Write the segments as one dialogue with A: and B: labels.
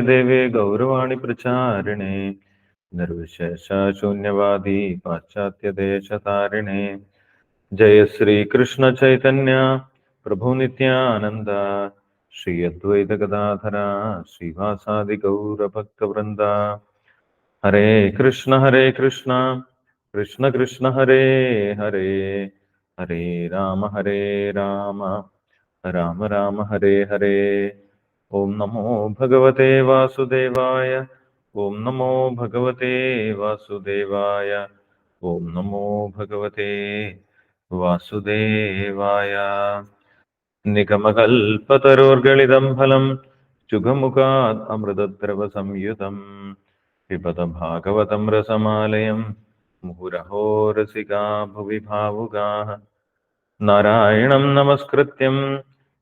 A: देवे गौरवाणि प्रचारिणे निर्विशेषशून्यवादी पाश्चात्यदेशतारिणे। जय श्रीकृष्ण चैतन्य, प्रभु नित्यानन्द श्री अद्वैत गदाधरा श्रीवासादि गौरभक्तवृन्द हरे कृष्ण हरे कृष्ण कृष्ण कृष्ण, हरे हरे हरे राम हरे राम राम राम, हरे हरे। ഓം നമോ ഭഗവതേ വാസുദേവായ ഓം നമോ ഭഗവതേ വാസുദേവായ ഓം നമോ ഭഗവതേ വാസുദേവായ. നിഗമകൽപതരോർഗളിതം ഫലം ചുഖമുഖാത് അമൃതദ്രവ സംയുതം വിപദ ഭാഗവതം രസമാലയം മുഹുരഹോരസികാ ഭുവി ഭാവുകാ നാരായണം നമസ്കൃത്യം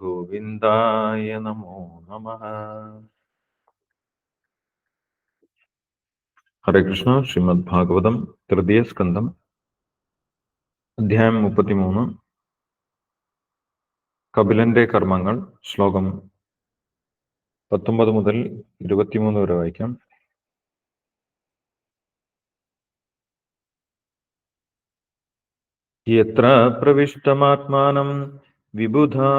A: ഗോവിന്ദായ നമോ നമ. ഹരേ കൃഷ്ണ ശ്രീമദ് ഭാഗവതം തൃതീയ സ്കന്ധം അധ്യായം മുപ്പത്തിമൂന്ന്. കപിലന്റെ കർമ്മങ്ങൾ ശ്ലോകം പത്തൊമ്പത് മുതൽ ഇരുപത്തിമൂന്ന് വരെ വായിക്കാം. യത്ര പ്രവിഷ്ടമാത്മാനം വിബുധാ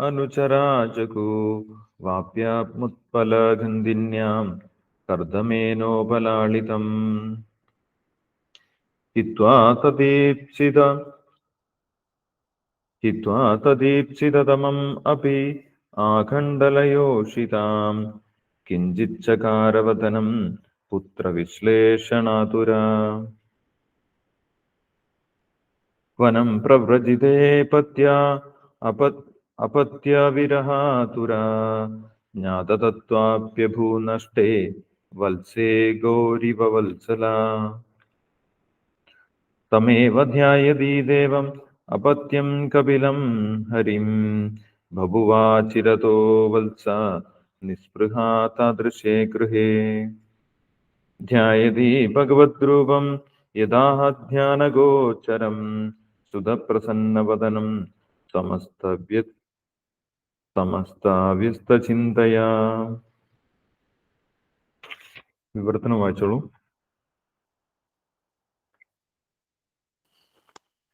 A: അനുചരാചകു വാപ്യാത്മുത്പലഗന്ധിന്യാം കർദ്ദമേനോപലാളിതം ഹിത്വാ തദീപ്സിത ഹിത്വാ തദീപ്സിതതമം അപി ആഖണ്ഡലയോഷിതാം. കിഞ്ചിച്ചകാരവതനം പുത്രവിശ്ലേഷണാതുര. വനം പ്രവ്രജിതേ പത്യ अपत् अपत्यविरहातुरा ज्ञाततत्त्वाप्यभूनष्टे वत्से गौरिव वत्सला तमेव ध्यायति देवम् अपत्यं कपिलं हरिं बभुवाचिरतो वत्स निःस्पृहा तादृशे गृहे ध्यायति भगवद्रूपं यदाह ध्यानगोचरं सुधप्रसन्नवदनं
B: समस्तव्यत्
A: समस्ताव्यस्तचिन्तया। विवर्तनं वाचोळु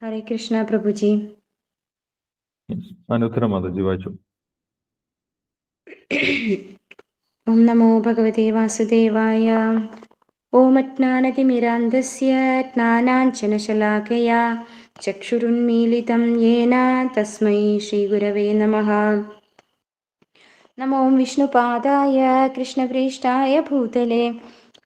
B: हरे कृष्णा प्रभुजी अनुत्तरं माताजी वाचो ॐ नमो भगवते वासुदेवाय ॐ अज्ञानतिमिरान्धस्य ज्ञानाञ्जनशलाकया चक्षुरुन्मीलितं येन तस्मै श्रीगुरवे नमः। नमो विष्णुपादाय कृष्णप्रेष्ठाय भूतले।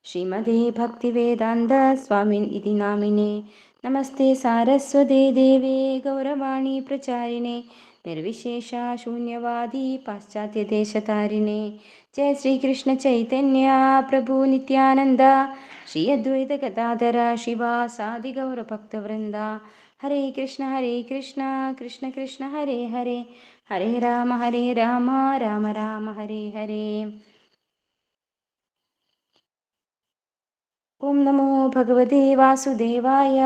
B: श्रीमदे भक्तिवेदान्तस्वामिन् इति नामिने। नमस्ते सारस्वते देवे गौरवाणी प्रचारिणे। निर्विशेषा शून्यवादी पाश्चात्यदेशतारिणे जय श्रीकृष्णचैतन्या प्रभुनित्यानन्द श्री अद्वैतगदाधर शिवा सादिगौरभक्तवृन्दा हरे कृष्ण हरे कृष्ण कृष्ण कृष्ण हरे हरे। हरे राम हरे राम राम राम हरे हरे। ॐ नमो भगवते वासुदेवाय।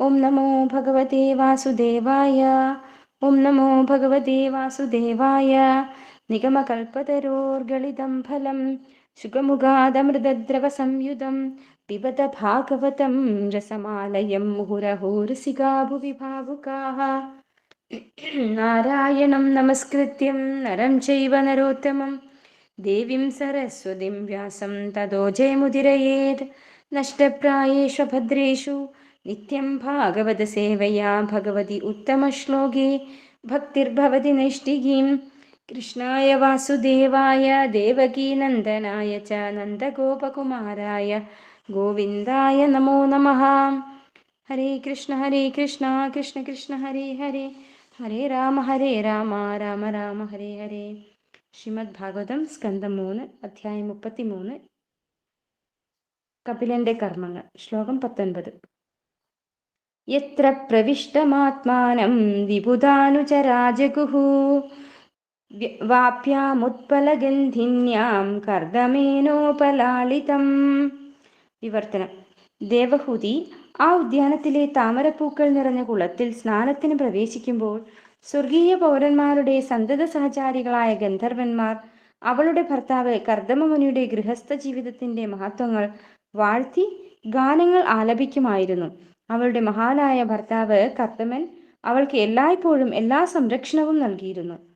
B: ॐ नमो भगवते वासुदेवाय। ॐ नमो भगवते वासुदेवाय। निगमकल्पतरोर्गलितं फलं शुकमुगादमृतद्रवसंयुधं पिबत भागवतं रसमालयं मुहुर हुरुसिकाभुवि भावुकाः नारायणं नमस्कृत्यं नरं चैव नरोत्तमं। देवीं सरस्वतीं व्यासं ततो जयमुदिरयेत्। नष्टप्रायेषु भद्रेषु नित्यं भागवतसेवया भगवति उत्तमश्लोके भक्तिर्भवति नैष्टिकीम् കൃഷ്ണായ വാസുദേവായ ദേവകീനന്ദനായ ച നന്ദഗോപകുമാരായ ഗോവിന്ദായ നമോ നമഃ. ഹരേ കൃഷ്ണ ഹരേ കൃഷ്ണ കൃഷ്ണ കൃഷ്ണ ഹരേ ഹരേ. ഹരേ രാമ ഹരേ രാമ രാമ രാമ ഹരേ ഹരേ. ശ്രീമദ് ഭാഗവതം സ്കന്ധം മൂന്ന് അധ്യായം മുപ്പത്തി മൂന്ന് കപിലന്റെ കർമ്മങ്ങൾ ശ്ലോകം പത്തൊൻപത്. യത്ര പ്രവിഷ്ടമാത്മാനം വിബുധാനുചരാജഗുഹു വ്യ- വാപ്യാമുത്പലഗന്ധിന്യാം കർദമേനോപലാളിതം വിവർത്തനം. ദേവഹൂതി ആ ഉദ്യാനത്തിലെ താമരപ്പൂക്കൾ നിറഞ്ഞ കുളത്തിൽ സ്നാനത്തിന് പ്രവേശിക്കുമ്പോൾ സ്വർഗീയ പൗരന്മാരുടെ സന്തത സഹചാരികളായ ഗന്ധർവന്മാർ അവളുടെ ഭർത്താവ് കർദമമുനിയുടെ ഗൃഹസ്ഥ ജീവിതത്തിന്റെ മഹത്വങ്ങൾ വാഴ്ത്തി ഗാനങ്ങൾ ആലപിക്കുമായിരുന്നു. അവളുടെ മഹാനായ ഭർത്താവ് കർദമൻ അവൾക്ക് എല്ലായ്പ്പോഴും എല്ലാ സംരക്ഷണവും നൽകിയിരുന്നു.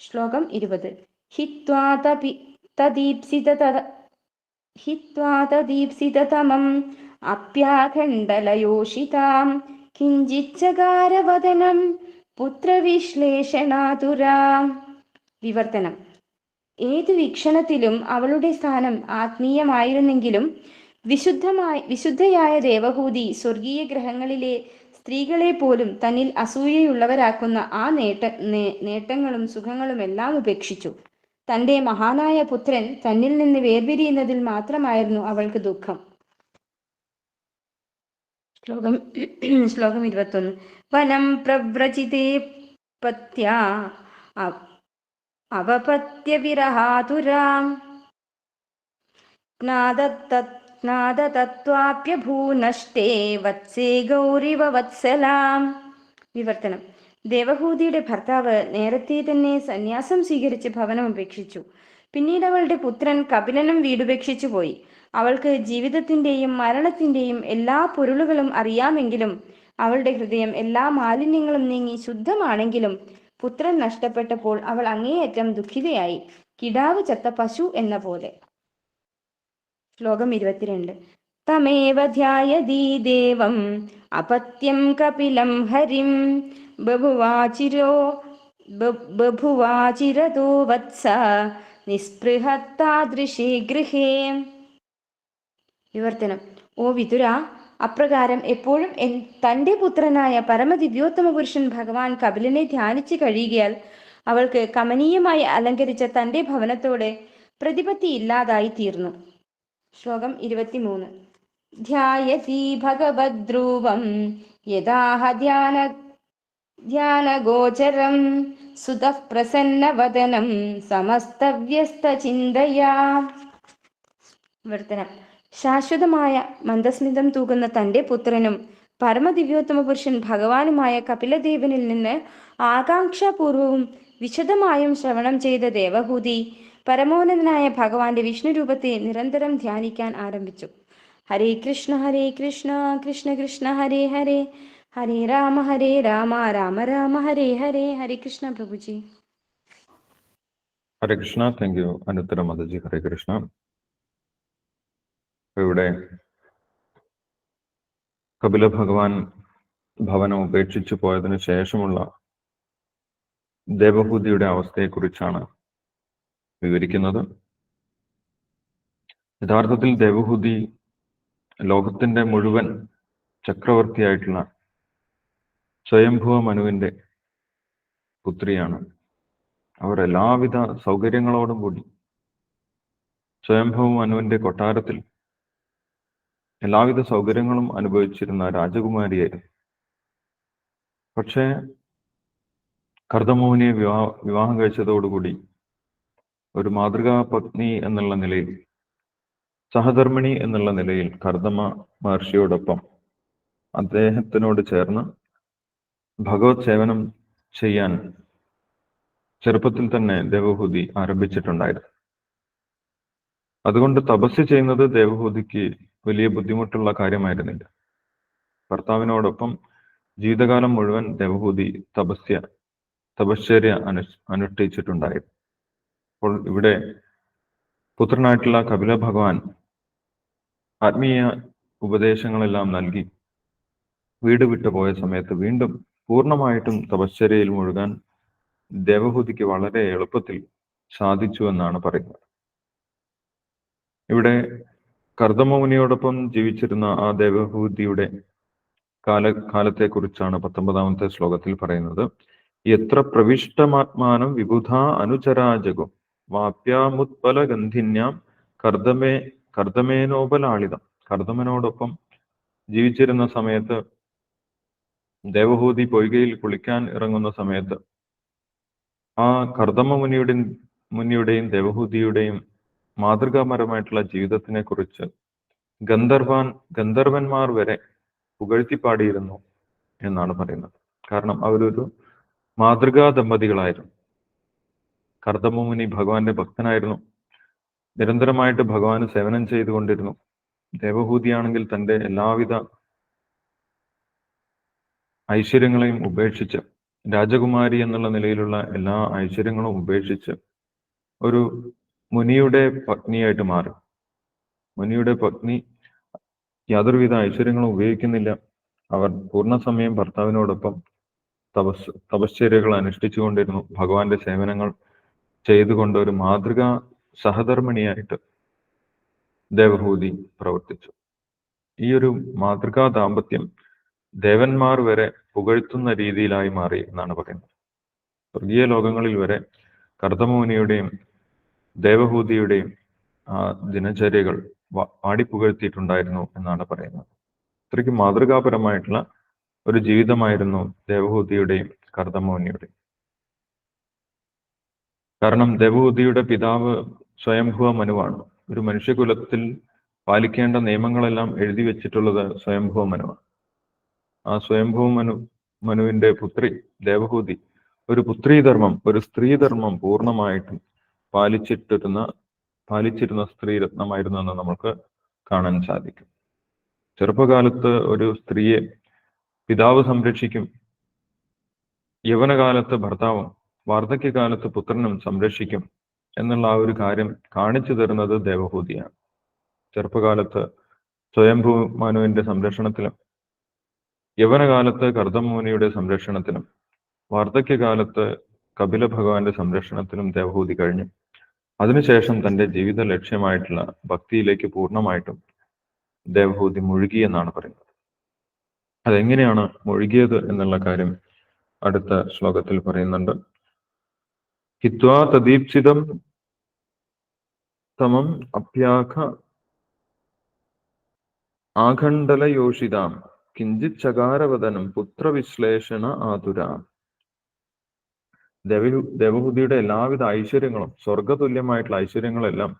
B: ശ്ലോകം ഇരുപത്. ഹിത്വാ തപി തദീപ്സിത തദ- ഹിത്വാ തദീപ്സിതതമം അപ്യാഖണ്ഡലയോഷിതാം. കിഞ്ചിച്ചകാരവദനം പുത്രവിശ്ലേഷണാതുരാം. വിവർത്തനം. ഏതു വീക്ഷണത്തിലും അവളുടെ സ്ഥാനം ആത്മീയമായിരുന്നെങ്കിലും വിശുദ്ധമായി വിശുദ്ധയായ ദേവഹൂതി സ്വർഗീയ ഗ്രഹങ്ങളിലെ സ്ത്രീകളെ പോലും തന്നിൽ അസൂയയുള്ളവരാക്കുന്ന ആ നേട്ട നേട്ടങ്ങളും സുഖങ്ങളും എല്ലാം ഉപേക്ഷിച്ചു. തന്റെ മഹാനായ പുത്രൻ തന്നിൽ നിന്ന് വേർപിരിയുന്നതിൽ മാത്രമായിരുന്നു അവൾക്ക് ദുഃഖം. ശ്ലോകം ശ്ലോകം ഇരുപത്തൊന്ന്. വനം പ്രവ്രചിതേ പത്യ അവപത്യ വിരഹാതുരാം ജ്ഞാതതത്വാപ്യഭൂനഷ്ടേ വത്സേ ഗൗരിവ വത്സലാം. വിവർത്തനം. ദേവഹൂതിയുടെ ഭർത്താവ് നേരത്തെ തന്നെ സന്യാസം സ്വീകരിച്ച് ഭവനം ഉപേക്ഷിച്ചു. പിന്നീട് അവളുടെ പുത്രൻ കപിലനും വീടുപേക്ഷിച്ചു പോയി. അവൾക്ക് ജീവിതത്തിന്റെയും മരണത്തിന്റെയും എല്ലാ പൊരുളുകളും അറിയാമെങ്കിലും അവളുടെ ഹൃദയം എല്ലാ മാലിന്യങ്ങളും നീങ്ങി ശുദ്ധമാണെങ്കിലും പുത്രൻ നഷ്ടപ്പെട്ടപ്പോൾ അവൾ അങ്ങേയറ്റം ദുഃഖിതയായി. കിടാവ് ചത്ത പശു എന്ന പോലെ. ശ്ലോകം ഇരുപത്തിരണ്ട്. തമേവ ധ്യായതീ ദേവം അപത്യം കപിലം ഹരിം. ബഭുവാചിരോ ബഭുവാചിരതോ വത്സ നിസ്പൃഹത്താദൃശി ഗൃഹേ. വിവർത്തനം. ഓ വിതുര അപ്രകാരം എപ്പോഴും എൻ തന്റെ പുത്രനായ പരമദിവ്യോത്തമ പുരുഷൻ ഭഗവാൻ കപിലനെ ധ്യാനിച്ചു കഴിയുകയാൽ അവൾക്ക് കമനീയമായി അലങ്കരിച്ച തന്റെ ഭവനത്തോടെ പ്രതിപത്തി ഇല്ലാതായി തീർന്നു. ശ്ലോകം ഇരുപത്തിമൂന്ന്. ധ്യായതി ഭഗവദ്രൂപം യഥാഹ ധ്യാന ധ്യാനഗോചരം സുതഃ പ്രസന്നവദനം സമസ്തവ്യസ്തചിന്തയാ. വർത്തനം ശാശ്വതമായ മന്ദസ്മിതം തൂകുന്ന തന്റെ പുത്രനും പരമദിവ്യോത്തമ പുരുഷൻ ഭഗവാനുമായ കപിലദേവനിൽ നിന്ന് ആകാംക്ഷാപൂർവവും വിശദമായും ശ്രവണം ചെയ്ത ദേവഹൂതി പരമോന്നതനായ ഭഗവാന്റെ വിഷ്ണു രൂപത്തെ നിരന്തരം ധ്യാനിക്കാൻ ആരംഭിച്ചു. Hare Krishna Hare Krishna Krishna Krishna Hare Hare. Hare Rama Hare Rama Rama Rama Hare Hare. Hare Krishna പ്രഭുജി.
A: Hare Krishna thank you Anuttara Mataji Hare Krishna. ഇവിടെ കപില ഭഗവാൻ ഭവനം ഉപേക്ഷിച്ചു പോയതിനു ശേഷമുള്ള ദേവഭൂതിയുടെ അവസ്ഥയെക്കുറിച്ചാണ് വിവരിക്കുന്നത് യഥാർത്ഥത്തിൽ ദേവഹൂതി ലോകത്തിന്റെ മുഴുവൻ ചക്രവർത്തിയായിട്ടുള്ള സ്വയംഭുവ മനുവിന്റെ പുത്രിയാണ്. അവർ എല്ലാവിധ സൗകര്യങ്ങളോടും കൂടി സ്വയംഭവ മനുവിന്റെ കൊട്ടാരത്തിൽ എല്ലാവിധ സൗകര്യങ്ങളും അനുഭവിച്ചിരുന്ന രാജകുമാരിയായിരുന്നു. പക്ഷേ കർദമോഹിനിയെ വിവാഹ വിവാഹം കഴിച്ചതോടുകൂടി ഒരു മാതൃകാ പത്നി എന്നുള്ള നിലയിൽ സഹധർമ്മിണി എന്നുള്ള നിലയിൽ കർദമ മഹർഷിയോടൊപ്പം അദ്ദേഹത്തിനോട് ചേർന്ന് ഭഗവത് സേവനം ചെയ്യാൻ ചെറുപ്പത്തിൽ തന്നെ ദേവഹൂതി ആരംഭിച്ചിട്ടുണ്ടായിരുന്നു. അതുകൊണ്ട് തപസ് ചെയ്യുന്നത് ദേവഹൂതിക്ക് വലിയ ബുദ്ധിമുട്ടുള്ള കാര്യമായിരുന്നില്ല. ഭർത്താവിനോടൊപ്പം ജീവിതകാലം മുഴുവൻ ദേവഹൂതി തപസ്യ തപശ്ചര്യ അനു അനുഷ്ഠിച്ചിട്ടുണ്ടായിരുന്നു. അപ്പോൾ ഇവിടെ പുത്രനായിട്ടുള്ള കപില ഭഗവാൻ ആത്മീയ ഉപദേശങ്ങളെല്ലാം നൽകി വീട് വിട്ടു പോയ സമയത്ത് വീണ്ടും പൂർണമായിട്ടും തപശ്ചര്യയിൽ മുഴുകാൻ ദേവഹൂതിക്ക് വളരെ എളുപ്പത്തിൽ സാധിച്ചു എന്നാണ് പറയുന്നത്. ഇവിടെ കർദമമുനിയോടൊപ്പം ജീവിച്ചിരുന്ന ആ ദേവഹൂതിയുടെ കാല കാലത്തെക്കുറിച്ചാണ് പത്തൊമ്പതാമത്തെ ശ്ലോകത്തിൽ പറയുന്നത്. എത്ര പ്രവിഷ്ടമാത്മാനം വിബുധ അനുചരാജകും വാപ്യാമുത്പലഗന്ധിന്യാം കർദമേ കർദമേനോപലാളിതം. കർദമനോടൊപ്പം ജീവിച്ചിരുന്ന സമയത്ത് ദേവഹൂതി പൊയ്കയിൽ കുളിക്കാൻ ഇറങ്ങുന്ന സമയത്ത് ആ കർദമ മുനിയുടെ മുനിയുടെയും ദേവഹൂതിയുടെയും മാതൃകാപരമായിട്ടുള്ള ജീവിതത്തിനെ കുറിച്ച് ഗന്ധർവാൻ ഗന്ധർവന്മാർ വരെ പുകഴ്ത്തി പാടിയിരുന്നു എന്നാണ് പറയുന്നത്. കാരണം അവരൊരു മാതൃകാ ദമ്പതികളായിരുന്നു കർദമ മുനി ഭഗവാന്റെ ഭക്തനായിരുന്നു. നിരന്തരമായിട്ട് ഭഗവാന് സേവനം ചെയ്തുകൊണ്ടിരുന്നു. ദേവഹൂതിയാണെങ്കിൽ തന്റെ എല്ലാവിധ ഐശ്വര്യങ്ങളെയും ഉപേക്ഷിച്ച് രാജകുമാരി എന്നുള്ള നിലയിലുള്ള എല്ലാ ഐശ്വര്യങ്ങളും ഉപേക്ഷിച്ച് ഒരു മുനിയുടെ പത്നിയായിട്ട് മാറി. മുനിയുടെ പത്നി യാതൊരുവിധ ഐശ്വര്യങ്ങളും ഉപയോഗിക്കുന്നില്ല. അവർ പൂർണസമയം ഭർത്താവിനോടൊപ്പം തപസ് തപശ്ചര്യകൾ അനുഷ്ഠിച്ചുകൊണ്ടിരുന്നു. ഭഗവാന്റെ സേവനങ്ങൾ ചെയ്തുകൊണ്ട് ഒരു മാതൃക സഹധർമ്മിണിയായിട്ട് ദേവഭൂതി പ്രവർത്തിച്ചു. ഈ ഒരു മാതൃകാ ദാമ്പത്യം ദേവന്മാർ വരെ പുകഴ്ത്തുന്ന രീതിയിലായി മാറി എന്നാണ് പറയുന്നത്. സ്വർഗീയ ലോകങ്ങളിൽ വരെ കർദമോനിയുടെയും ദേവഭൂതിയുടെയും ആ ദിനചര്യകൾ പാടിപ്പുകഴ്ത്തിയിട്ടുണ്ടായിരുന്നു എന്നാണ് പറയുന്നത്. അത്രയ്ക്ക് മാതൃകാപരമായിട്ടുള്ള ഒരു ജീവിതമായിരുന്നു ദേവഭൂതിയുടെയും കർദമോനിയുടെയും. കാരണം ദേവഹൂതിയുടെ പിതാവ് സ്വയംഭുവ മനുവാണ്. ഒരു മനുഷ്യകുലത്തിൽ പാലിക്കേണ്ട നിയമങ്ങളെല്ലാം എഴുതി വെച്ചിട്ടുള്ളത് സ്വയംഭുവ മനുവാണ്. ആ സ്വയംഭുവ മനു മനുവിന്റെ പുത്രി ദേവഹൂതി ഒരു പുത്രീധർമ്മം ഒരു സ്ത്രീധർമ്മം പൂർണമായിട്ടും പാലിച്ചിട്ടിരുന്ന പാലിച്ചിരുന്ന സ്ത്രീരത്നമായിരുന്നു എന്ന് നമുക്ക് കാണാൻ സാധിക്കും. ചെറുപ്പകാലത്ത് ഒരു സ്ത്രീയെ പിതാവ് സംരക്ഷിക്കും. യൗവനകാലത്ത് ഭർത്താവും വാർദ്ധക്യകാലത്ത് പുത്രനും സംരക്ഷിക്കും എന്നുള്ള ആ ഒരു കാര്യം കാണിച്ചു തരുന്നത് ദേവഹൂതിയാണ് ചെറുപ്പകാലത്ത് സ്വയംഭൂ മനുവിന്റെ സംരക്ഷണത്തിലും യവനകാലത്ത് കർദമോനിയുടെ സംരക്ഷണത്തിലും വാർദ്ധക്യകാലത്ത് കപില ഭഗവാന്റെ സംരക്ഷണത്തിലും ദേവഹൂതി കഴിഞ്ഞു. അതിനുശേഷം തന്റെ ജീവിത ലക്ഷ്യമായിട്ടുള്ള ഭക്തിയിലേക്ക് പൂർണമായിട്ടും ദേവഹൂതി മുഴുകി എന്നാണ് പറയുന്നത്. അതെങ്ങനെയാണ് മുഴുകിയത് എന്നുള്ള കാര്യം അടുത്ത ശ്ലോകത്തിൽ പറയുന്നുണ്ട്. ഹിത്വാ തദീപ്സിതം തമം അഭ്യാഖ ആഖണ്ഡലയോഷിതാം കിഞ്ചിത് ചകാരവദനം പുത്രവിശ്ലേഷണ ആതുരാം ദേവഹു ദേവഹുതിയുടെ എല്ലാവിധ ഐശ്വര്യങ്ങളും സ്വർഗതുല്യമായിട്ടുള്ള ഐശ്വര്യങ്ങളെല്ലാം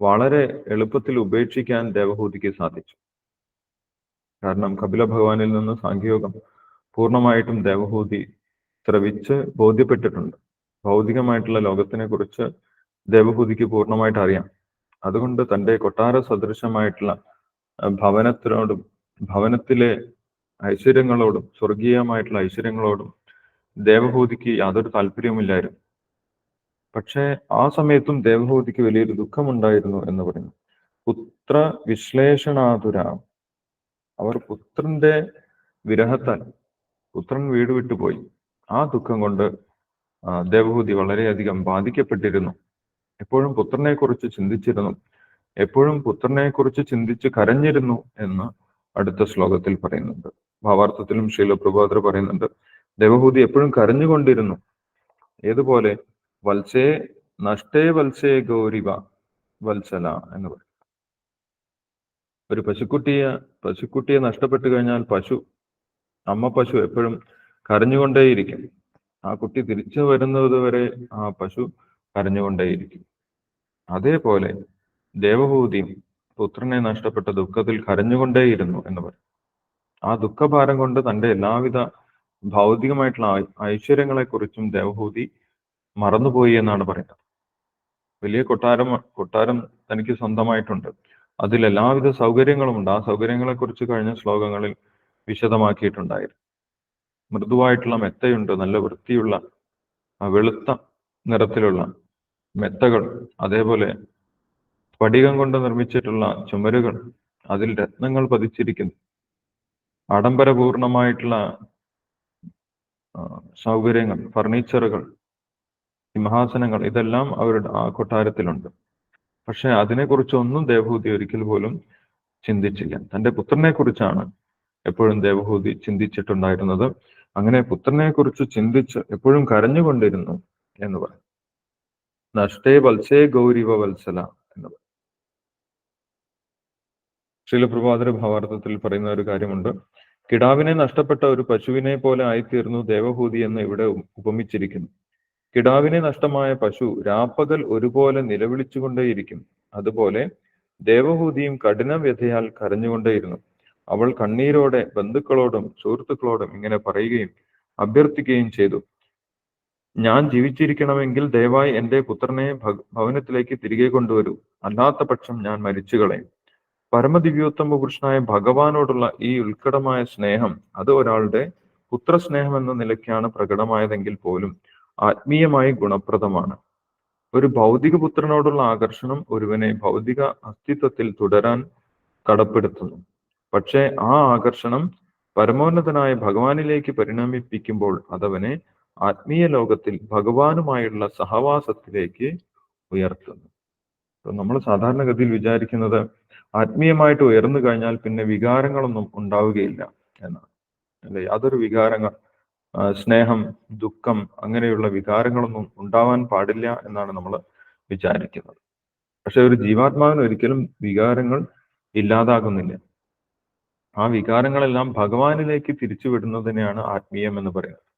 A: വളരെ എളുപ്പത്തിൽ ഉപേക്ഷിക്കാൻ ദേവഹൂതിക്ക് സാധിച്ചു. കാരണം കപില ഭഗവാനിൽ നിന്ന് സാഖ്യയോഗം പൂർണമായിട്ടും ദേവഹൂതി ശ്രവിച്ച് ബോധ്യപ്പെട്ടിട്ടുണ്ട്. ഭൗതികമായിട്ടുള്ള ലോകത്തിനെ കുറിച്ച് ദേവഹൂതിക്ക് പൂർണമായിട്ട് അറിയാം. അതുകൊണ്ട് തന്റെ കൊട്ടാര സദൃശമായിട്ടുള്ള ഭവനത്തിനോടും ഭവനത്തിലെ ഐശ്വര്യങ്ങളോടും സ്വർഗീയമായിട്ടുള്ള ഐശ്വര്യങ്ങളോടും ദേവഭൂതിക്ക് യാതൊരു താല്പര്യവുമില്ലായിരുന്നു. പക്ഷേ ആ സമയത്തും ദേവഭൂതിക്ക് വലിയൊരു ദുഃഖമുണ്ടായിരുന്നു എന്ന് പറയുന്നു. പുത്ര വിശ്ലേഷണാതുര. അവർ പുത്രന്റെ വിരഹത്താൽ പുത്രൻ വീട് വിട്ടുപോയി. ആ ദുഃഖം കൊണ്ട് ദേവഹൂതി വളരെയധികം ബാധിക്കപ്പെട്ടിരുന്നു. എപ്പോഴും പുത്രനെ കുറിച്ച് ചിന്തിച്ചിരുന്നു. എപ്പോഴും പുത്രനെ കുറിച്ച് ചിന്തിച്ച് കരഞ്ഞിരുന്നു എന്ന് അടുത്ത ശ്ലോകത്തിൽ പറയുന്നുണ്ട്. ഭാവാർത്ഥത്തിലും ശീലപ്രഭാതർ പറയുന്നുണ്ട് ദേവഹൂതി എപ്പോഴും കരഞ്ഞുകൊണ്ടിരുന്നു. ഏതുപോലെ? വത്സേ നഷ്ടേ വത്സേ ഗൗരിവ വത്സല എന്ന് പറയും. ഒരു പശുക്കുട്ടിയെ പശുക്കുട്ടിയെ നഷ്ടപ്പെട്ടു കഴിഞ്ഞാൽ പശു അമ്മ പശു എപ്പോഴും കരഞ്ഞുകൊണ്ടേയിരിക്കും. ആ കുട്ടി തിരിച്ചു വരുന്നത് വരെ ആ പശു കരഞ്ഞുകൊണ്ടേയിരിക്കും. അതേപോലെ ദേവഭൂതിയും പുത്രനെ നഷ്ടപ്പെട്ട ദുഃഖത്തിൽ കരഞ്ഞുകൊണ്ടേയിരുന്നു എന്ന് പറയും ആ ദുഃഖഭാരം കൊണ്ട് തന്റെ എല്ലാവിധ ഭൗതികമായിട്ടുള്ള ഐശ്വര്യങ്ങളെ കുറിച്ചും ദേവഭൂതി മറന്നുപോയി എന്നാണ് പറയുന്നത്. വലിയ കൊട്ടാരം കൊട്ടാരം തനിക്ക് സ്വന്തമായിട്ടുണ്ട്. അതിൽ എല്ലാവിധ സൗകര്യങ്ങളും ഉണ്ട് ആ സൗകര്യങ്ങളെ കുറിച്ച് കഴിഞ്ഞ ശ്ലോകങ്ങളിൽ വിശദമാക്കിയിട്ടുണ്ടായിരുന്നു. മൃദുവായിട്ടുള്ള മെത്തയുണ്ട് നല്ല വൃത്തിയുള്ള വെളുത്ത നിറത്തിലുള്ള മെത്തകൾ അതേപോലെ പടികം കൊണ്ട് നിർമ്മിച്ചിട്ടുള്ള ചുമരുകൾ അതിൽ രത്നങ്ങൾ പതിച്ചിരിക്കുന്നു. ആഡംബരപൂർണമായിട്ടുള്ള സൗകര്യങ്ങൾ ഫർണിച്ചറുകൾ സിംഹാസനങ്ങൾ ഇതെല്ലാം അവരുടെ ആ കൊട്ടാരത്തിലുണ്ട്. പക്ഷെ അതിനെക്കുറിച്ചൊന്നും ദേവഹൂതി ഒരിക്കൽ പോലും ചിന്തിച്ചില്ല. തന്റെ പുത്രനെ കുറിച്ചാണ് എപ്പോഴും ദേവഹൂതി ചിന്തിച്ചിട്ടുണ്ടായിരുന്നത്. അങ്ങനെ പുത്രനെ കുറിച്ച് ചിന്തിച്ച് എപ്പോഴും കരഞ്ഞുകൊണ്ടിരുന്നു എന്ന് പറയും. നഷ്ടേ വത്സേ ഗൗരിവ വത്സല എന്ന് പറയും. ശീലപ്രഭാതര ഭാവാർത്ഥത്തിൽ പറയുന്ന ഒരു കാര്യമുണ്ട്. കിടാവിനെ നഷ്ടപ്പെട്ട ഒരു പശുവിനെ പോലെ ആയിത്തീർന്നു ദേവഭൂതി എന്ന് ഇവിടെ ഉപമിച്ചിരിക്കുന്നു. കിടാവിനെ നഷ്ടമായ പശു രാപ്പകൽ ഒരുപോലെ നിലവിളിച്ചുകൊണ്ടേയിരിക്കും. അതുപോലെ ദേവഭൂതിയും കഠിന വ്യഥയാൽ കരഞ്ഞുകൊണ്ടേയിരുന്നു. അവൾ കണ്ണീരോടെ ബന്ധുക്കളോടും സുഹൃത്തുക്കളോടും ഇങ്ങനെ പറയുകയും അഭ്യർത്ഥിക്കുകയും ചെയ്തു. ഞാൻ ജീവിച്ചിരിക്കണമെങ്കിൽ ദയവായി എന്റെ പുത്രനെ ഭവനത്തിലേക്ക് തിരികെ കൊണ്ടുവരൂ. അല്ലാത്ത പക്ഷം ഞാൻ മരിച്ചു കളയും. പരമദിവ്യോത്തമ പുരുഷനായ ഭഗവാനോടുള്ള ഈ ഉത്കടമായ സ്നേഹം അത് ഒരാളുടെ പുത്രസ്നേഹം എന്ന നിലയ്ക്കാണ് പ്രകടമായതെങ്കിൽ പോലും ആത്മീയമായി ഗുണപ്രദമാണ്. ഒരു ഭൗതിക പുത്രനോടുള്ള ആകർഷണം ഒരുവനെ ഭൗതിക അസ്തിത്വത്തിൽ തുടരാൻ കടപ്പെടുത്തുന്നു. പക്ഷേ ആ ആകർഷണം പരമോന്നതനായ ഭഗവാനിലേക്ക് പരിണമിപ്പിക്കുമ്പോൾ അതവനെ ആത്മീയ ലോകത്തിൽ ഭഗവാനുമായുള്ള സഹവാസത്തിലേക്ക് ഉയർത്തുന്നു. നമ്മൾ സാധാരണഗതിയിൽ വിചാരിക്കുന്നത് ആത്മീയമായിട്ട് ഉയർന്നു കഴിഞ്ഞാൽ പിന്നെ വികാരങ്ങളൊന്നും ഉണ്ടാവുകയില്ല എന്നാണ്. അല്ലെ യാതൊരു വികാരങ്ങൾ സ്നേഹം ദുഃഖം അങ്ങനെയുള്ള വികാരങ്ങളൊന്നും ഉണ്ടാവാൻ പാടില്ല എന്നാണ് നമ്മൾ വിചാരിക്കുന്നത്. പക്ഷെ ഒരു ജീവാത്മാവിന് ഒരിക്കലും വികാരങ്ങൾ ഇല്ലാതാകുന്നില്ല. ആ വികാരങ്ങളെല്ലാം ഭഗവാനിലേക്ക് തിരിച്ചുവിടുന്നതിനെയാണ് ആത്മീയം എന്ന് പറയുന്നത്.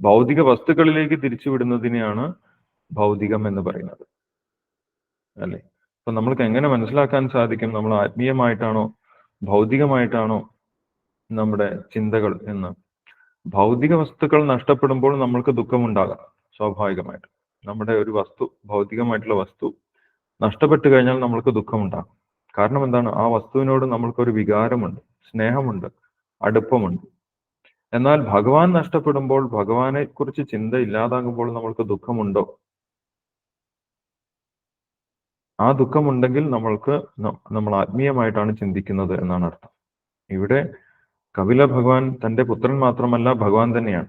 A: ഭൗതിക വസ്തുക്കളിലേക്ക് തിരിച്ചുവിടുന്നതിനെയാണ് ഭൗതികം എന്ന് പറയുന്നത്. അല്ലെ? അപ്പൊ നമ്മൾക്ക് എങ്ങനെ മനസ്സിലാക്കാൻ സാധിക്കും? നമ്മൾ ആത്മീയമായിട്ടാണോ ഭൗതികമായിട്ടാണോ നമ്മുടെ ചിന്തകൾ എന്ന്? ഭൗതിക വസ്തുക്കൾ നഷ്ടപ്പെടുമ്പോൾ നമ്മൾക്ക് ദുഃഖമുണ്ടാകാം സ്വാഭാവികമായിട്ട്. നമ്മുടെ ഒരു വസ്തു ഭൗതികമായിട്ടുള്ള വസ്തു നഷ്ടപ്പെട്ടു കഴിഞ്ഞാൽ നമ്മൾക്ക് ദുഃഖമുണ്ടാകും. കാരണം എന്താണ്? ആ വസ്തുവിനോട് നമ്മൾക്കൊരു വികാരമുണ്ട് സ്നേഹമുണ്ട് അടുപ്പമുണ്ട്. എന്നാൽ ഭഗവാൻ നഷ്ടപ്പെടുമ്പോൾ ഭഗവാനെ കുറിച്ച് ചിന്ത ഇല്ലാതാകുമ്പോൾ നമ്മൾക്ക് ദുഃഖമുണ്ടോ? ആ ദുഃഖമുണ്ടെങ്കിൽ നമ്മൾക്ക് നമ്മൾ ആത്മീയമായിട്ടാണ് ചിന്തിക്കുന്നത് എന്നാണ് അർത്ഥം. ഇവിടെ കപില ഭഗവാൻ തന്റെ പുത്രൻ മാത്രമല്ല ഭഗവാൻ തന്നെയാണ്.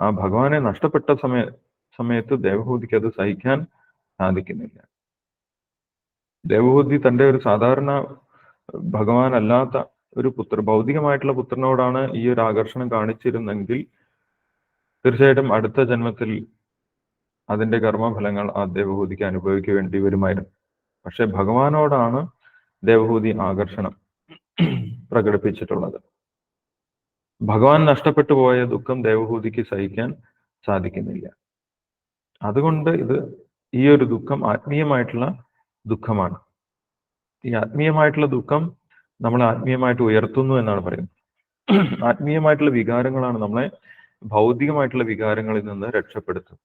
A: ആ ഭഗവാനെ നഷ്ടപ്പെട്ട സമയ സമയത്ത് ദേവഭൂതിക്ക് അത് സഹിക്കാൻ സാധിക്കുന്നില്ല. ദേവഹൂതി തന്റെ ഒരു സാധാരണ ഭഗവാൻ അല്ലാത്ത ഒരു പുത്ര ഭൗതികമായിട്ടുള്ള പുത്രനോടാണ് ഈ ഒരു ആകർഷണം കാണിച്ചിരുന്നെങ്കിൽ തീർച്ചയായിട്ടും അടുത്ത ജന്മത്തിൽ അതിന്റെ കർമ്മഫലങ്ങൾ ആ ദേവഹൂതിക്ക് അനുഭവിക്കേണ്ടി വരുമായിരുന്നു. പക്ഷെ ഭഗവാനോടാണ് ദേവഹൂതി ആകർഷണം പ്രകടിപ്പിച്ചിട്ടുള്ളത്. ഭഗവാൻ നഷ്ടപ്പെട്ടു പോയ ദുഃഖം ദേവഹൂതിക്ക് സഹിക്കാൻ സാധിക്കുന്നില്ല. അതുകൊണ്ട് ഇത് ഈ ഒരു ദുഃഖം ആത്മീയമായിട്ടുള്ള ദുഃഖമാണ്. ഈ ആത്മീയമായിട്ടുള്ള ദുഃഖം നമ്മളെ ആത്മീയമായിട്ട് ഉയർത്തുന്നു എന്നാണ് പറയുന്നത്. ആത്മീയമായിട്ടുള്ള വികാരങ്ങളാണ് നമ്മളെ ഭൗതികമായിട്ടുള്ള വികാരങ്ങളിൽ നിന്ന് രക്ഷപ്പെടുത്തുന്നത്.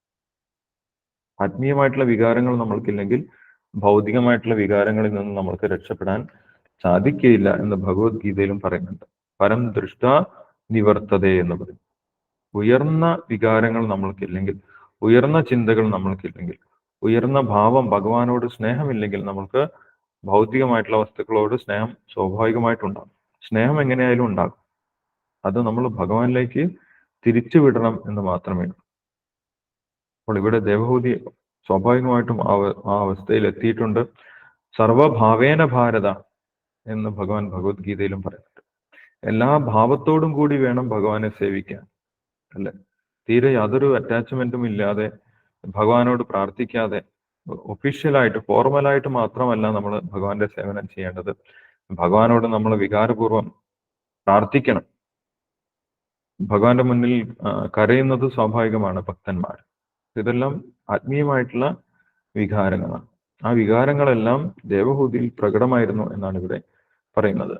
A: ആത്മീയമായിട്ടുള്ള വികാരങ്ങൾ നമ്മൾക്കില്ലെങ്കിൽ ഭൗതികമായിട്ടുള്ള വികാരങ്ങളിൽ നിന്ന് നമ്മൾക്ക് രക്ഷപ്പെടാൻ സാധിക്കുകയില്ല എന്ന് ഭഗവത്ഗീതയിലും പറയുന്നുണ്ട്. പരം ദൃഷ്ട നിവർത്തതേ എന്ന് പറയും. ഉയർന്ന വികാരങ്ങൾ നമ്മൾക്കില്ലെങ്കിൽ ഉയർന്ന ചിന്തകൾ നമ്മൾക്കില്ലെങ്കിൽ ഉയർന്ന ഭാവം ഭഗവാനോട് സ്നേഹമില്ലെങ്കിൽ നമ്മൾക്ക് ഭൗതികമായിട്ടുള്ള വസ്തുക്കളോട് സ്നേഹം സ്വാഭാവികമായിട്ടുണ്ടാകും. സ്നേഹം എങ്ങനെയായാലും ഉണ്ടാകും. അത് നമ്മൾ ഭഗവാനിലേക്ക് തിരിച്ചു വിടണം എന്ന് മാത്രമേ ഉള്ളൂ. അപ്പോൾ ഇവിടെ ദേവഭൂതി സ്വാഭാവികമായിട്ടും ആ അവസ്ഥയിൽ എത്തിയിട്ടുണ്ട്. സർവഭാവേന ഭാരത എന്ന് ഭഗവാൻ ഭഗവത്ഗീതയിലും പറയുന്നുണ്ട്. എല്ലാ ഭാവത്തോടും കൂടി വേണം ഭഗവാനെ സേവിക്കാൻ. അല്ലെ? തീരെ യാതൊരു അറ്റാച്ച്മെന്റും ഇല്ലാതെ ഭഗവാനോട് പ്രാർത്ഥിക്കാതെ ഒഫീഷ്യലായിട്ട് ഫോർമലായിട്ട് മാത്രമല്ല നമ്മൾ ഭഗവാന്റെ സേവനം ചെയ്യേണ്ടത്. ഭഗവാനോട് നമ്മൾ വികാരപൂർവം പ്രാർത്ഥിക്കണം. ഭഗവാന്റെ മുന്നിൽ കരയുന്നത് സ്വാഭാവികമാണ് ഭക്തന്മാർ. ഇതെല്ലാം ആത്മീയമായിട്ടുള്ള വികാരങ്ങളാണ്. ആ വികാരങ്ങളെല്ലാം ദേവഹൂതിയിൽ പ്രകടമായിരുന്നു എന്നാണ് ഇവിടെ പറയുന്നത്.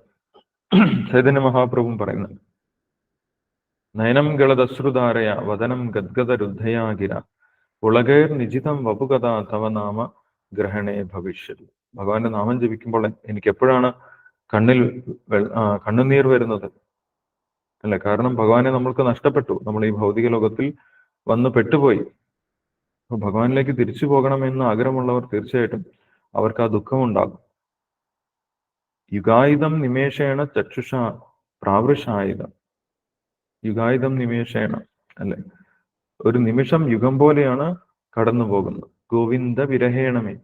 A: ചൈതന്യ മഹാപ്രഭു പറയുന്നത് നയനം ഗളദശ്രുധാരയ വദനം ഗദ്ഗത രുദ്ധയാകിര ഉളകേർ നിജിതം വപുകഥ തവ നാമ ഗ്രഹണേ ഭവിഷ്യതി. ഭഗവാന്റെ നാമം ജപിക്കുമ്പോൾ എനിക്ക് എപ്പോഴാണ് കണ്ണിൽ കണ്ണുനീർ വരുന്നത്? അല്ല? കാരണം ഭഗവാനെ നമ്മൾക്ക് നഷ്ടപ്പെട്ടു. നമ്മൾ ഈ ഭൗതിക ലോകത്തിൽ വന്ന് പെട്ടുപോയി. ഭഗവാനിലേക്ക് തിരിച്ചു പോകണമെന്ന് ആഗ്രഹമുള്ളവർ തീർച്ചയായിട്ടും അവർക്ക് ആ ദുഃഖമുണ്ടാകും യുഗായുധം നിമേഷേണ ചക്ഷുഷ പ്രാവൃഷായുധം. യുഗായുധം നിമേഷേണ അല്ലെ? ഒരു നിമിഷം യുഗം പോലെയാണ് കടന്നു പോകുന്നത്. ഗോവിന്ദ വിരഹേണമേ.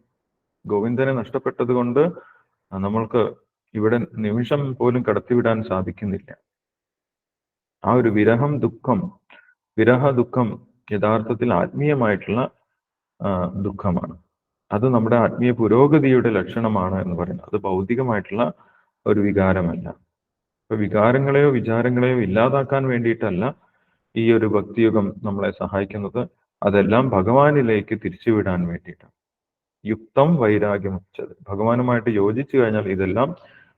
A: ഗോവിന്ദനെ നഷ്ടപ്പെട്ടത് കൊണ്ട് നമ്മൾക്ക് ഇവിടെ നിമിഷം പോലും കടത്തിവിടാൻ സാധിക്കുന്നില്ല. ആ ഒരു വിരഹം ദുഃഖം വിരഹ ദുഃഖം യഥാർത്ഥത്തിൽ ആത്മീയമായിട്ടുള്ള ദുഃഖമാണ്. അത് നമ്മുടെ ആത്മീയ പുരോഗതിയുടെ ലക്ഷണമാണ് എന്ന് പറയുന്നത്. അത് ഭൗതികമായിട്ടുള്ള ഒരു വികാരമല്ല. അപ്പൊ വികാരങ്ങളെയോ വിചാരങ്ങളെയോ ഇല്ലാതാക്കാൻ വേണ്ടിയിട്ടല്ല ഈ ഒരു ഭക്തിയുഗം നമ്മളെ സഹായിക്കുന്നത്. അതെല്ലാം ഭഗവാനിലേക്ക് തിരിച്ചുവിടാൻ വേണ്ടിയിട്ടാണ് യുക്തം വൈരാഗ്യം ഉച്ചത്. ഭഗവാനുമായിട്ട് യോജിച്ചു കഴിഞ്ഞാൽ ഇതെല്ലാം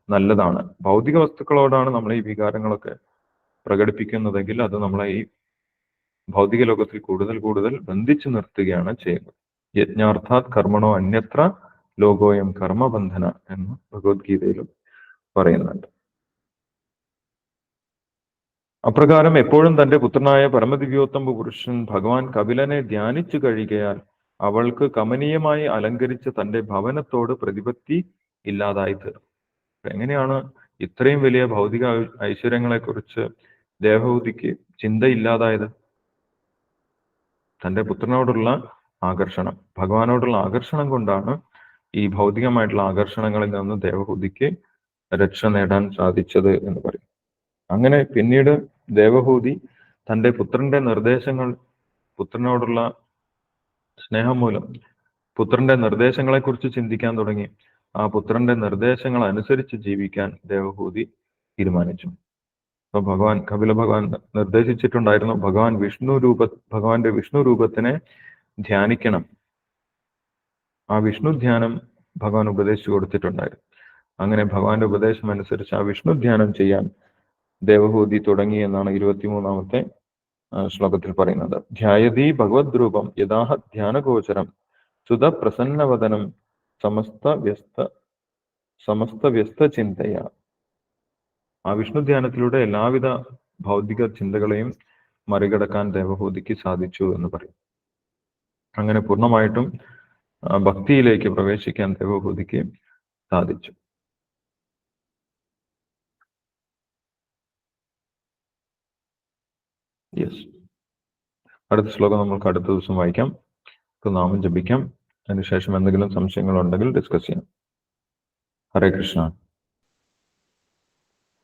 A: നല്ലതാണ്. ഭൗതിക വസ്തുക്കളോടാണ് നമ്മൾ ഈ വികാരങ്ങളൊക്കെ പ്രകടിപ്പിക്കുന്നതെങ്കിൽ അത് നമ്മളെ ഈ ഭൗതിക ലോകത്തിൽ കൂടുതൽ കൂടുതൽ ബന്ധിച്ചു നിർത്തുകയാണ് ചെയ്യുന്നത്. യജ്ഞാർത്ഥാത് കർമ്മണോ അന്യത്ര ലോകോയം കർമ്മബന്ധന എന്ന് ഭഗവത്ഗീതയിലും പറയുന്നുണ്ട്. അപ്രകാരം എപ്പോഴും തന്റെ പുത്രനായ പരമദിവ്യോത്തമ പുരുഷൻ ഭഗവാൻ കപിലനെ ധ്യാനിച്ചു കഴിയുകയാൽ അവൾക്ക് കമനീയമായി അലങ്കരിച്ച തന്റെ ഭവനത്തോട് പ്രതിപത്തി ഇല്ലാതായി തീർന്നു എങ്ങനെയാണ് ഇത്രയും വലിയ ഭൗതിക ഐശ്വര്യങ്ങളെ ഐശ്വര്യങ്ങളെക്കുറിച്ച് ദേവഹൂതിക്ക് ചിന്തയില്ലാതായത്? തന്റെ പുത്രനോടുള്ള ആകർഷണം ഭഗവാനോടുള്ള ആകർഷണം കൊണ്ടാണ് ഈ ഭൗതികമായിട്ടുള്ള ആകർഷണങ്ങളിൽ നിന്ന് ദേവഹൂതിക്ക് രക്ഷ നേടാൻ സാധിച്ചത് എന്ന് പറയും. അങ്ങനെ പിന്നീട് ദേവഭൂതി തന്റെ പുത്രന്റെ നിർദ്ദേശങ്ങൾ പുത്രനോടുള്ള സ്നേഹം മൂലം പുത്രന്റെ നിർദ്ദേശങ്ങളെ കുറിച്ച് ചിന്തിക്കാൻ തുടങ്ങി. ആ പുത്രന്റെ നിർദ്ദേശങ്ങൾ അനുസരിച്ച് ജീവിക്കാൻ ദേവഭൂതി തീരുമാനിച്ചു. അപ്പൊ ഭഗവാൻ കപില ഭഗവാൻ നിർദ്ദേശിച്ചിട്ടുണ്ടായിരുന്നു ഭഗവാൻ വിഷ്ണു രൂപ ഭഗവാന്റെ വിഷ്ണു രൂപത്തിനെ ധ്യാനിക്കണം. ആ വിഷ്ണു ധ്യാനം ഭഗവാൻ ഉപദേശിച്ചു കൊടുത്തിട്ടുണ്ടായിരുന്നു. അങ്ങനെ ഭഗവാന്റെ ഉപദേശം അനുസരിച്ച് ആ വിഷ്ണു ധ്യാനം ചെയ്യാൻ ദേവഹൂതി തുടങ്ങി എന്നാണ് ഇരുപത്തിമൂന്നാമത്തെ ശ്ലോകത്തിൽ പറയുന്നത്. ധ്യായതി ഭഗവത് രൂപം യഥാഹ ധ്യാനഗോചരം സുത പ്രസന്നവദനം സമസ്ത വ്യസ്ത സമസ്ത വ്യസ്ത ചിന്തയ. ആ വിഷ്ണു ധ്യാനത്തിലൂടെ എല്ലാവിധ ഭൗതിക ചിന്തകളെയും മറികടക്കാൻ ദേവഭൂതിക്ക് സാധിച്ചു എന്ന് പറയും. അങ്ങനെ പൂർണമായിട്ടും ഭക്തിയിലേക്ക് പ്രവേശിക്കാൻ ദേവഭൂതിക്ക് സാധിച്ചു. യെസ് അടുത്ത ശ്ലോകം നമുക്ക് അടുത്ത ദിവസം വായിക്കാം. നാമം ജപിക്കാം. അതിനുശേഷം എന്തെങ്കിലും സംശയങ്ങൾ ഉണ്ടെങ്കിൽ ഡിസ്കസ് ചെയ്യാം. ഹരേ കൃഷ്ണ.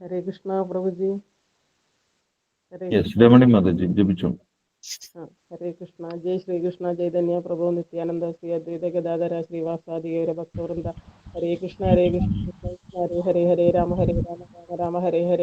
C: ഹരേ കൃഷ്ണ പ്രഭുജി.
A: യെസ് രമണി മാതാജി ജപിച്ചു.
C: ഹരേ കൃഷ്ണ. ജയ് ശ്രീകൃഷ്ണ ചൈതന്യ പ്രഭു നിത്യാനന്ദ ശ്രീ അദ്വൈത ഗദാധര ശ്രീവാസാദി ഭക്തവൃന്ദ. ഹരേ കൃഷ്ണ ഹരേ കൃഷ്ണ. ഹരേ ഹരേ ഹരേ രാമ ഹരേ രാമ രാമ രാമ ഹരേ ഹരേ.